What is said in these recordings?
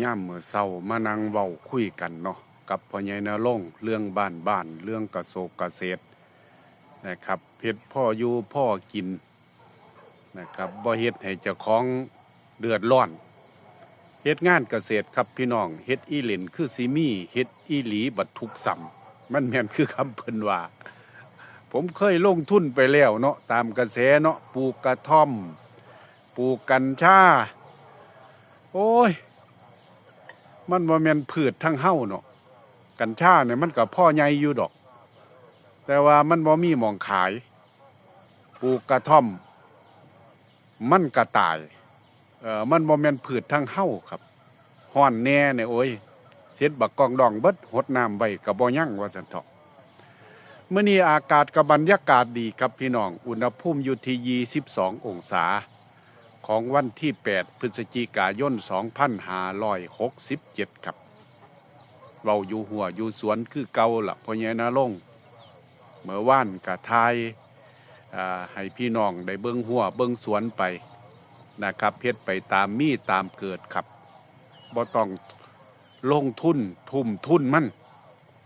ย่ามมื้อเช้ามานั่งเว้าคุยกันเนาะกับพ่อใหญ่นรงค์เรื่องบ้านบ้านเรื่องกระโศกเกษตรนะครับเฮ็ดพ่ออยู่พ่อกินนะครับบ่เฮ็ดให้เจ้าของเดือดร้อนเฮ็ดงานเกษตรครับพี่น้องเฮ็ดอีเหลนคือสิมีเฮ็ดอีหลีบัดทุกสัมมันแม่นคือคำเพิ่นว่า ผมเคยลงทุนไปแล้วเนาะตามกระแสเนาะปลูกกระท่อม ปลูกกัญชา โอ้ย มันบ่แม่นพืชทั้งเฮาเนาะกัญชาเนี่ยมันก็พ่อใหญ่อยู่ดอก แต่ว่ามันบ่มีหมองขายปลูกกระท่อม มันก็ตายเอ่อมันบ่แม่นพืชทั้งเฮาครับฮ้อนแน่เนี่ยโอ้ยเสร็จบักกองดองเบิดหดน้ำไว้ก็บ่ยั่งว่าซั่นเถาะมื้อนี้อากาศกับบรรยากาศดีครับพี่น้อง อุณหภูมิอยู่ที่22 องศา ของวันที่ 8 พฤศจิกายน 2567 ครับเราอยู่หัวอยู่สวนคือเก่าละพ่อใหญ่นาลงเมื่อว่านกะทายให้พี่น้องได้เบิ้งหัวเบิ้งสวนไปนะครับเฮ็ดไปตามมีตามเกิดครับบ่ต้องลงทุนทุ่มทุนมัน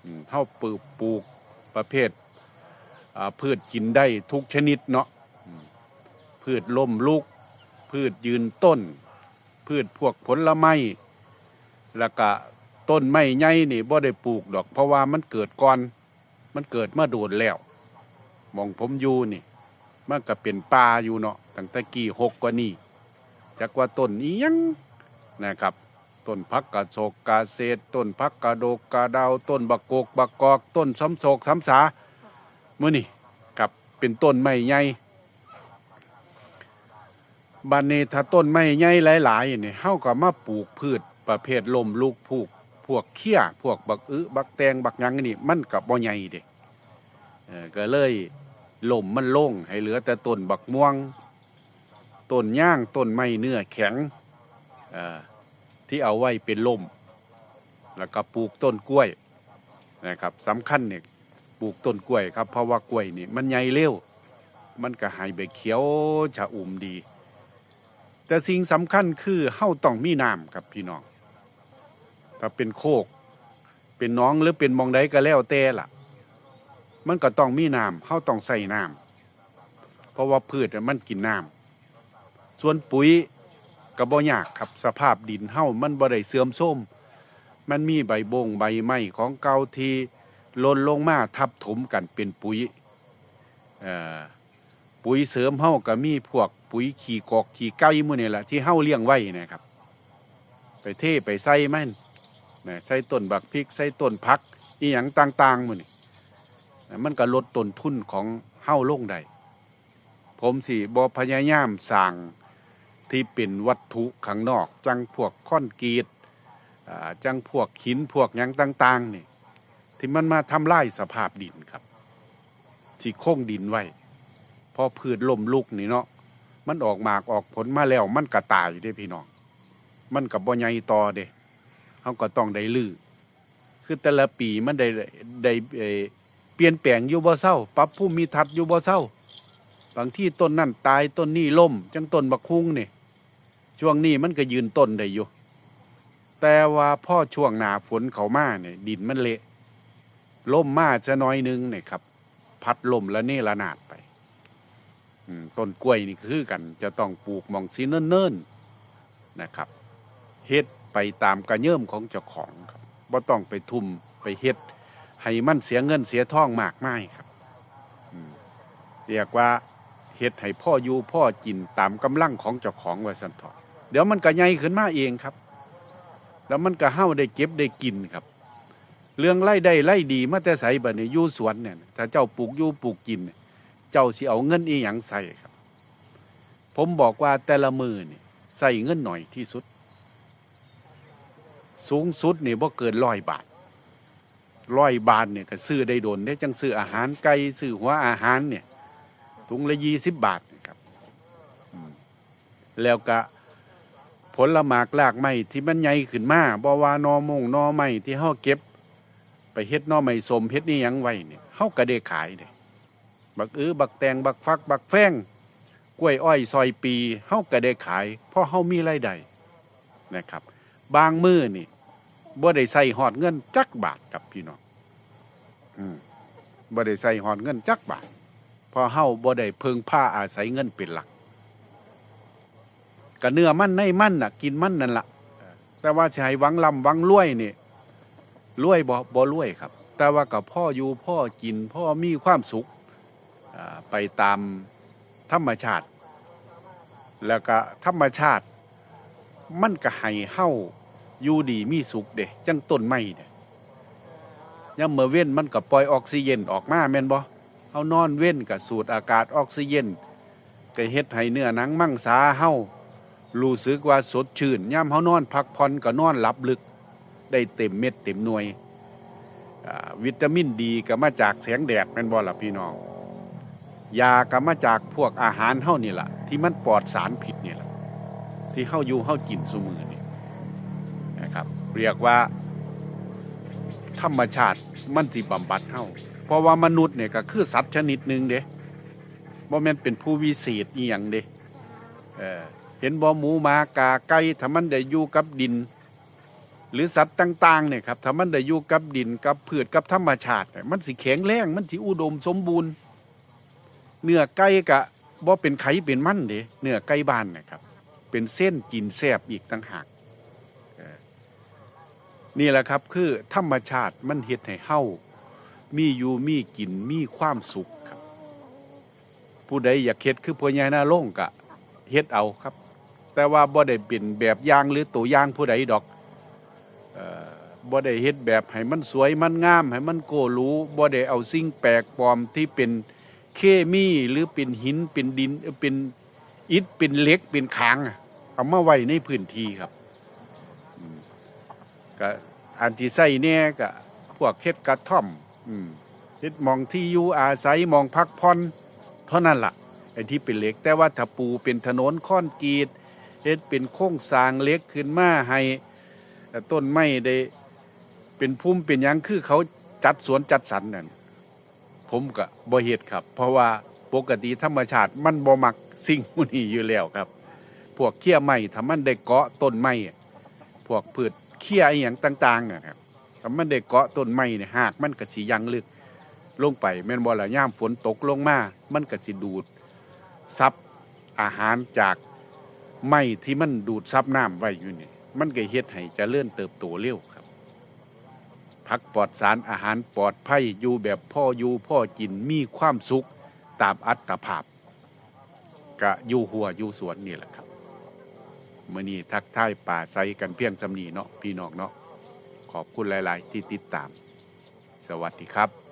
อืมเฮาปลูกปลูกประเภทพืชกินได้ทุกชนิดเนาะพืชล่มลุก พืชยืนต้น พืชพวกผลไม้แล้วก็ต้นไม้ใหญ่นี่บ่ได้ปลูกดอก เพราะว่ามันเกิดก่อน มันเกิดเมาโดนแล้วมองผมอยู่นี่ มันก็เป็นป่าอยู่เนาะตั้งแต่กี่หกกว่านี่จักว่าต้นนี้ยังนะครับต้นพักกระโศกกาเศษต้นพักกระโดกกระดาวต้นบักโกกบักกอก ต้นซ้ำโศกซ้ำสามื่อนี่กับเป็นต้นไม้ใหญ่ บันนี้ถ้าต้นไม้ใหญ่หลายๆนี่เฮาก็มาปลูกพืชประเภทลมลูกพูกพวกเขี้ยพวกบักอึบักแตงบักหยังนี่มันกับบ่ใหญ่เด้เออก็เลยลมมันโล่งให้เหลือแต่ต้นบักม่วงต้นย่างต้นไม้เนื้อแข็งอ่อที่เอาไว้เป็นลมแล้วก็ปลูกต้นกล้วยนะครับสำคัญเนี่ยปลูกต้นกล้วยครับเพราะว่ากล้วยนี่มันใหญ่เร็ว มันก็ให้ใบเขียวชะอุ่มดี แต่สิ่งสำคัญคือเฮาต้องมีน้ำครับพี่น้องถ้าเป็นโคก เป็นน้องหรือเป็นมองใดก็แล้วแต่ล่ะ มันก็ต้องมีน้ำเฮาต้องใส่น้ำเพราะว่าพืชมันกินน้ำส่วนปุ๋ยก็บ่ยากครับสภาพดินเฮามันบ่ได้เสื่อมโทรมมันมีใบบงใบไม้ของเก่าที่หล่นลงมาทับถมกันเป็นปุ๋ยเอ่อ ปุ๋ยเสริมเฮาก็มีพวกปุ๋ยขี้กอกขี้ไก่มื้อนี่แหละที่เฮาเลี้ยงไว้นะครับ ไปเทไปใส่มันนะใส่ต้นบักพริกใส่ต้นพักอีหยังต่างๆมื้อนี่มันก็ลดต้นทุนของเฮาลงได้ผมสิบ่พยายามสร้างที่เป็นวัตถุข้างนอก จังพวกคอนกรีตอ่าจังพวกหินพวกหยังต่างๆนี่ที่มันมาทำลายสภาพดินครับ ที่โค้งดินไว้ พอพืชล่มลุกนี่เนาะมันออกหมากออกผลมาแล้ว มันก็ตายเด้พี่น้อง มันกับบ่ใหญ่ต่อเด้เขาก็ต้องได้ลือคือแต่ละปีมันได้ได้เปลี่ยนแปลงอยู่บ่เศร้าปรับภูมิทัศน์อยู่บ่เศร้าบางที่ต้นนั่นตายต้นนี้ล่ม จังต้นบักคุ้งนี่ช่วงนี้มันก็ยืนต้นได้อยู่ แต่ว่าพ่อช่วงหนาฝนเขามาเนี่ยดินมันเละล่มมาจะน้อยหนึงเนี่ยครับ พัดลมแล้วนี่ระนาดไป ต้นกล้วยนี่คือกัน จะต้องปลูกมองซีเนิ่นๆนะครับเฮ็ดไปตามกระเยิ่มของเจ้าของครับบ่ต้องไปทุ่มไปเฮ็ดให้มันเสียเงินเสียทองมากไมายครับเรียกว่าเฮ็ดให้พ่ออยู่พ่อกินตามกำลังของเจ้าของไว้สันเถอเดี๋ยวมันก็ใหญ่ขึ้นมาเองครับ แล้วมันก็เฮาได้เก็บได้กินครับ เรื่องไล่ได้ไล่ดีมาแต่ใสบัดนี้ยู่สวนเนี่ยถ้าเจ้าปลูกอยู่ปลูกกินเนี่ย จ้าสิเอาเงินอีหยังใส่ครับ ผมบอกว่าแต่ละมือนี่ใส่เงินหน่อยที่สุด สูงสุดนี่บ่เกินร้อยบาทร้อยบาทเนี่ยก็ซื้อได้โดนได้จังซื้ออาหารไก่ซื้อหัวอาหารเนี่ยถุงละยี่สิบบาทครับแล้วก็ผลหมากลากไม้ที่มันใหญ่ขึ้นมาบ่ว่านอมงนอไม้ที่เฮาเก็บ ไปเฮ็ดนอไม้สมเฮ็ดนี่หยังไว้เนี่ยเฮาก็ได้ขายเด้ บักอื้อบักแตงบักฟัก บักแฟงกล้วยอ้อยซอยปีเฮาก็ได้ขายเพราะเฮามีรายได้นะครับ บางมือนี่บ่ได้ใส่หอดเงินจักบาทครับพี่น้องอืมบ่ได้ใส่หอดเงินจักบาทพอเฮาบ่ได้เพิงผ้าอาศัยเงินเป็นหลักก็เนื้อมันในมันน่ะ กินมันนั่นละแต่ว่าให้หวังลำหวังรวยนี่รวยบ่บ่รวยครับ แต่ว่ากับพ่ออยู่พ่อกินพ่อมีความสุข ไปตามธรรมชาติ แล้วก็ธรรมชาติ มันก็ให้เฮาอยู่ดีมีสุขเด้จังต้นไม้เนี่ยยาเมื่อเว้นมันก็ปล่อยออกซิเจนออกมาแม่นบ่เฮานอนเว้นก็สูดอากาศออกซิเจนก็เฮ็ดให้เนื้อหนังมั่งสาเฮารู้สึกว่าสดชื่นยามเฮานอนพักผ่อนก็นอนหลับลึก ได้เต็มเม็ดเต็มหน่วยวิตามินดีก็มาจากแสงแดดแม่นบ่ล่ะพี่น้อง ยาก็มาจากพวกอาหารเฮานี่ล่ะที่มันปลอดสารพิษนี่แหละที่เฮาอยู่เฮากินซุมือนี่นะครับเรียกว่า ธรรมชาติมันสิบำบัดเฮาเพราะว่ามนุษย์เนี่ยก็คือสัตว์ชนิดหนึ่งเด้บ่แม่นเป็นผู้วิเศษอีหยังเด้เออเห็นบ่หมูหมากาไก่ถ้ามันได้อยู่กับดิน หรือสัตว์ต่างๆเนี่ยครับถ้ามันได้อยู่กับดินกับพืชกับธรรมชาติ มันสิแข็งแรงมันสิอุดมสมบูรณ์ เนื้อไก่กะบ่เป็นไข่เป็นมันเด้เนื้อไก่บ้านนะครับ เป็นเส้นกินแซบอีกต่างหากนี่แหละครับคือธรรมชาติมันเฮ็ดให้เฮามีอยู่มีกินมีความสุขครับ ผู้ใดอยากเฮ็ดคือพ่อใหญ่หน้าโล่งกะเฮ็ดเอาครับ แต่ว่าบ่ได้เป็นแบบอย่างหรือตัวอย่างผู้ใดดอกบ่ได้เฮ็ดแบบให้มันสวยมันงามให้มันโกรูบ่ได้เอาสิ่งแปลกปลอมที่เป็น เคมีหรือเป็นหินเป็นดินเอ่อเป็นอิฐเป็นเล็กเป็นขางเอามาไว้ในพื้นที่ครับก็อันที่ใส่เนี่ยก็พวกเฮ็ดกระท่อมอืมเฮ็ดมองที่อยู่อาศัยมองพักผ่อนเท่านั้นล่ะไอ้ที่เป็นเล็ก แต่ว่าถ้าปูเป็นถนนคอนกรีตเฮ็ดเป็นโครงสางเล็กขึ้นมาให้ต้นไม้ได้เป็นพุ่มเป็นยังคือเขาจัดสวนจัดสรรนั่น ผมก็บ่เฮ็ดครับ เพราะว่าปกติธรรมชาติมันบ่มักสิ่งพวกนี้อยู่แล้วครับ พวกเขี้ยไม้ถ้ามันได้เกาะต้นไม้พวกพืชเขี้ยอหย่างต่างๆอะครับถ้ามันได้เกาะต้นไม้เนี่ยหากมันก็สิยังลึกลงไปแม่นบ่ละย่ามฝนตกลงมา มันก็สิดูดซับอาหารจากไม้ที่มันดูดซับน้ำไว้อยู่นี่มันก็เฮ็ดให้จเจริญเติบโตเร็ว ผักปลอดสารอาหารปลอดภัยอยู่แบบพ่ออยู่พ่อกินมีความสุขตามอัตภาพกะอยู่หัวอยู่สวนนี่แหละครับเมื่อนี้ทักทายป่าไซกันเพียงสำนีเนาะพี่น้องเนาะขอบคุณหลาย ๆ ที่ติดตาม สวัสดีครับ